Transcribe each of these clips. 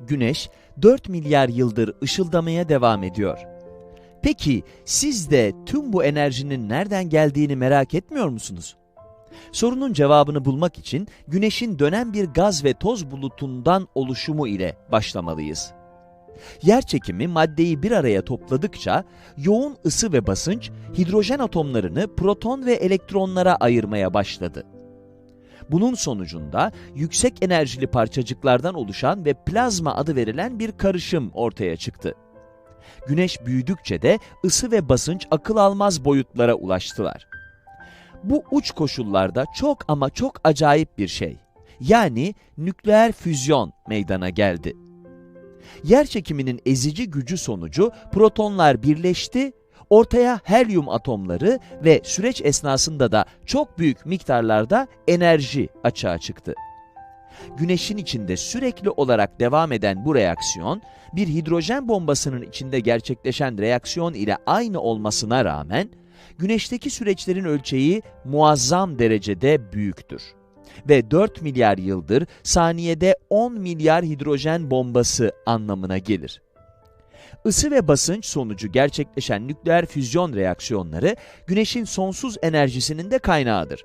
Güneş 4 milyar yıldır ışıldamaya devam ediyor. Peki siz de tüm bu enerjinin nereden geldiğini merak etmiyor musunuz? Sorunun cevabını bulmak için Güneş'in dönen bir gaz ve toz bulutundan oluşumu ile başlamalıyız. Yer çekimi maddeyi bir araya topladıkça yoğun ısı ve basınç hidrojen atomlarını proton ve elektronlara ayırmaya başladı. Bunun sonucunda yüksek enerjili parçacıklardan oluşan ve plazma adı verilen bir karışım ortaya çıktı. Güneş büyüdükçe de ısı ve basınç akıl almaz boyutlara ulaştılar. Bu uç koşullarda çok ama çok acayip bir şey. Yani nükleer füzyon meydana geldi. Yer çekiminin ezici gücü sonucu protonlar birleşti, ortaya helyum atomları ve süreç esnasında da çok büyük miktarlarda enerji açığa çıktı. Güneşin içinde sürekli olarak devam eden bu reaksiyon, bir hidrojen bombasının içinde gerçekleşen reaksiyon ile aynı olmasına rağmen, Güneşteki süreçlerin ölçeği muazzam derecede büyüktür. Ve 4 milyar yıldır saniyede 10 milyar hidrojen bombası anlamına gelir. Isı ve basınç sonucu gerçekleşen nükleer füzyon reaksiyonları, Güneş'in sonsuz enerjisinin de kaynağıdır.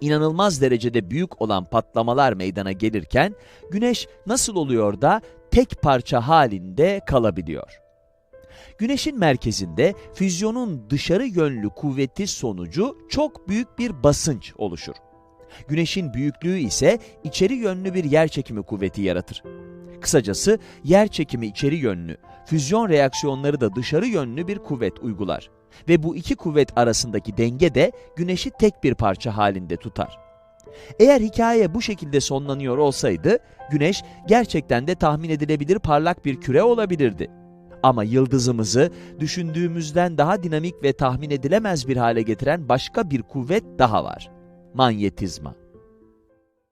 İnanılmaz derecede büyük olan patlamalar meydana gelirken, Güneş nasıl oluyor da tek parça halinde kalabiliyor? Güneşin merkezinde füzyonun dışarı yönlü kuvveti sonucu çok büyük bir basınç oluşur. Güneşin büyüklüğü ise içeri yönlü bir yerçekimi kuvveti yaratır. Kısacası yerçekimi içeri yönlü, füzyon reaksiyonları da dışarı yönlü bir kuvvet uygular. Ve bu iki kuvvet arasındaki denge de Güneş'i tek bir parça halinde tutar. Eğer hikaye bu şekilde sonlanıyor olsaydı, Güneş gerçekten de tahmin edilebilir parlak bir küre olabilirdi. Ama yıldızımızı düşündüğümüzden daha dinamik ve tahmin edilemez bir hale getiren başka bir kuvvet daha var. Manyetizma.